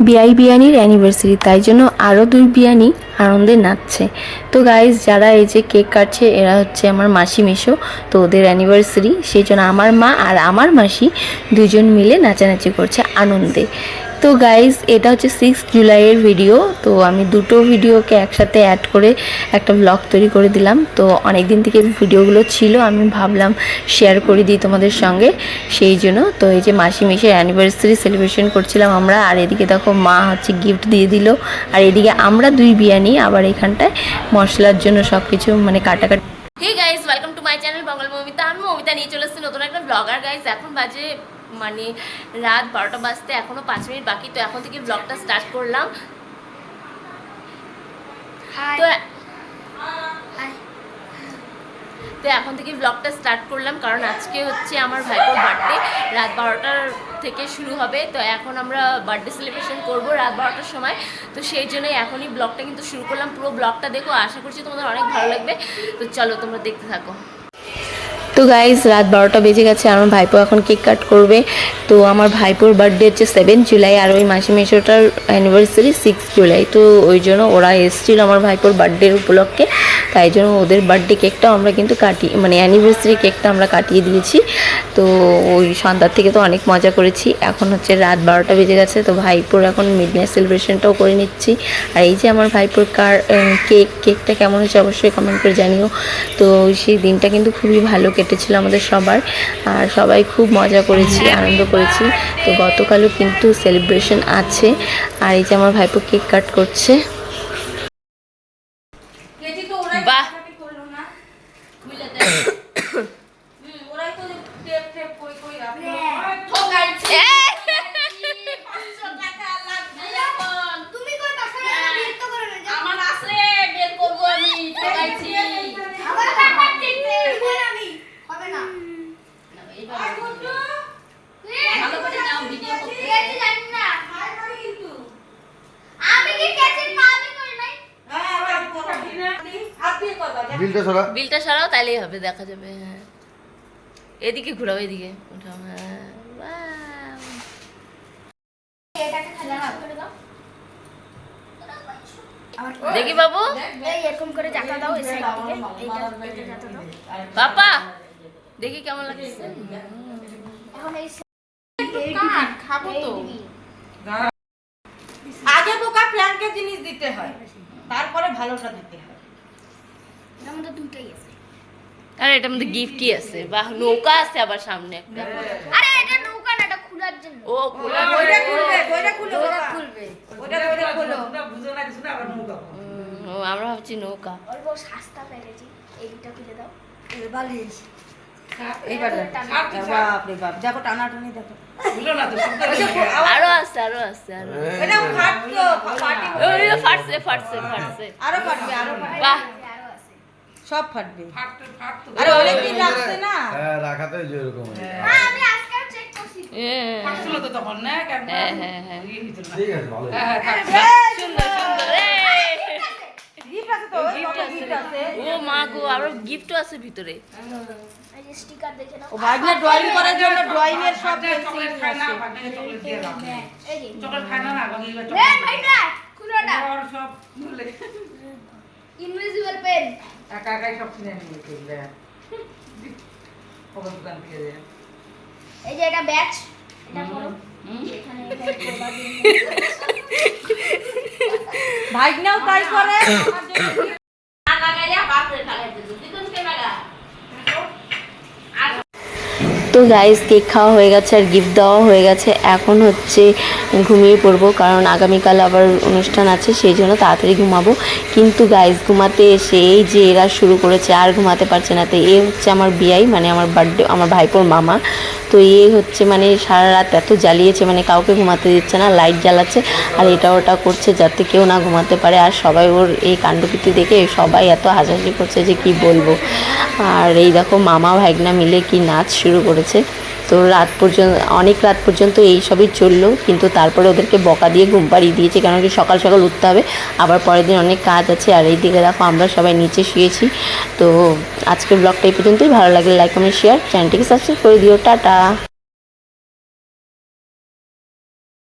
বিআই বিয়ানির অ্যানিভার্সারি, তাই জন্য আরও দুই বিয়ানি আনন্দে নাচছে। তো গাইজ যারা এই যে কেক কাটছে, এরা হচ্ছে আমার মাসি মেশো, তো ওদের অ্যানিভার্সারি, সেই জন্য আমার মা আর আমার মাসি দুজন মিলে নাচানাচি করছে আনন্দে। তো গাইজ এটা হচ্ছে সিক্স জুলাইয়ের ভিডিও তো আমি দুটো ভিডিওকে একসাথে অ্যাড করে একটা ব্লগ তৈরি করে দিলাম। তো অনেক দিন থেকে ভিডিওগুলো ছিল, আমি ভাবলাম শেয়ার করে দিই তোমাদের সঙ্গে। সেই জন্য তো এই যে মাসি মেশের অ্যানিভার্সারি সেলিব্রেশন করছিলাম আমরা, আর এদিকে দেখো মা হচ্ছে গিফট দিয়ে দিল। আর এদিকে আমরা দুই বিয়ানি আবার এখানটায় মশলার জন্য সব কিছু মানে কাটাকাটি hey guys welcome to my channel Bangal Momita আমি মমিতা নিয়ে চলে এসেছি নতুন একটা ব্লগার গাইস এখন বাজে মানে রাত বারোটা বাজতে এখনও পাঁচ মিনিট বাকি তো এখন থেকে ব্লগটা স্টার্ট করলাম। তো তো এখন থেকে ব্লগটা স্টার্ট করলাম কারণ আজকে হচ্ছে আমার ভাইপোর বার্থডে রাত বারোটার থেকে শুরু হবে তো এখন আমরা বার্থডে সেলিব্রেশন করব রাত বারোটার সময়। তো সেই জন্যই এখনই ব্লগটা কিন্তু শুরু করলাম। পুরো ব্লগটা দেখো আশা করছি তোমাদের অনেক ভালো লাগবে। তো চলো তোমরা দেখতে থাকো। তো গাইজ রাত বারোটা বেজে গেছে আমার ভাইপো এখন কেক কাট করবে। তো আমার ভাইপোর বার্থডে হচ্ছে সেভেন জুলাই আর ওই মাসি মেশোটার অ্যানিভার্সারি সিক্স জুলাই তো ওই জন্য ওরা এসেছিল আমার ভাইপোর বার্থডের উপলক্ষে। তাই জন্য ওদের বার্থডে কেকটাও আমরা কিন্তু কাটি মানে অ্যানিভার্সারি কেকটা আমরা কাটিয়ে দিয়েছি। তো ওই সন্ধ্যার থেকে তো অনেক মজা করেছি। এখন হচ্ছে রাত বারোটা বেজে গেছে, তো ভাইপোর এখন মিড নাইট সেলিব্রেশনটাও করে নিচ্ছি। আর এই যে আমার ভাইপোর কার কেক কেকটা কেমন হয়েছে অবশ্যই কমেন্ট করে জানিও। তো সেই দিনটা কিন্তু খুবই ভালো কেটেছিল আমাদের সবার আর সবাই খুব মজা করেছি আনন্দ করেছি। তো গতকালও কিন্তু সেলিব্রেশন আছে। আর এই যে আমার ভাইপো কেক কাট করছে। বাহ তুমি কই পাশে বিয়ে তো করে না যাও আমার আছে বের করব আমি ঠকাইছি আবার কাট দিতে আমি হবে না ভালো করে নাও ভিডিও করতে কেটে জানি না আমি কি কেটে পাবি করি নাই বিলটা ছড়া বিলটা সরাও তাইলেই হবে দেখা যাবে হ্যাঁ। এদিকে ঘুরাও এদিকে উঠাও হ্যাঁ দাও। দেখি বাবু। এই এরকম করে জাতা দাও এই সাইড থেকে পাপা দেখি কেমন লাগছে। এখন এই খাব তো। আগে বোকা প্ল্যানকে জিনিস দিতে হয় তারপরে ভালোটা দিতে হয়। এর মধ্যে দুটোই আছে। আর এটার মধ্যে গিফটই আছে। বাহ নৌকা আছে আবার সামনে একটা। আরে এটা নৌকা না এটা খোলার জন্য। ও খোলা। ওইটা খুলবে ওইটা খুলবে ওটা বাবা। খুলবে। ওইটা ওইটা খোলো। হুম, ও আমরা ভাবছি নৌকা। অল্প সস্তা পেরেছি। এইটা খুলে দাও। বালিশ। এইবার বাপ রে বাপ। দেখো টানা দেখো। আরও আছে আরও আছে আরও এটা ফাটতো ফাটি। ফাটছে ফাটছে ফাটছে। আরও ফাটবে আরও বাহ। সব ফাটবে। আরে না। হ্যাঁ রাখাতে যেরকম হ্যাঁ। আমি আজকে চেক করছি। হ্যাঁ হ্যাঁ হ্যাঁ। হ্যাঁ ঠিক আছে ভালো সুন্দর এই। গিফট আছে তো ওই কত গিফট আছে। ও মা গো আরও গিফটও আছে ভিতরে। এই যে স্টিকার দেখে নাও। ও ভাগ্নে ড্রয়িং করার জন্য ড্রয়িং এর সব পেন্সিল এই যে। নেন ভাই না খুলো না। Invisible pen. এই যে এটা ব্যাচ এটা ভাগ্নেও তাই করে। তো গাইজ কেক খাওয়া হয়ে গেছে আর গিফট দেওয়া হয়ে গেছে। এখন হচ্ছে ঘুমিয়ে পড়ব, কারণ আগামীকাল আবার অনুষ্ঠান আছে, সেই জন্য তাড়াতাড়ি ঘুমাবো। কিন্তু গাইস ঘুমাতে এসে এই যে এরা শুরু করেছে, আর ঘুমাতে পারছে না। তো এ হচ্ছে আমার বিয়াই মানে আমার বার্থডে আমার ভাইপোর মামা। তো এ হচ্ছে মানে সারা রাত এত জ্বালিয়েছে মানে কাউকে ঘুমাতে দিচ্ছে না লাইট জ্বালাচ্ছে, আর এটা ওটা করছে যাতে কেউ না ঘুমাতে পারে, আর সবাই ওর এই কাণ্ডকীর্তি দেখে সবাই এত হাসাহাসি করছে যে কি বলব। আর এই দেখো মামা ভাইগনা মিলে কি নাচ শুরু করেছে। তো রাত পর্যন্ত, অনেক রাত পর্যন্ত এই সবই চলল, কিন্তু তারপরে ওদেরকে বকা দিয়ে ঘুম পাড়িয়ে দিয়েছে কারণ কি সকাল সকাল উঠতে হবে, আবার পরের দিন অনেক কাজ আছে, আর এই দিকে দেখো আমরা সবাই নিচে শুয়েছি। তো আজকের ব্লগটা এই পর্যন্তই, ভালো লাগলে লাইক কমেন্ট শেয়ার চ্যানেলটিকে সাবস্ক্রাইব করে দিও, টাটা।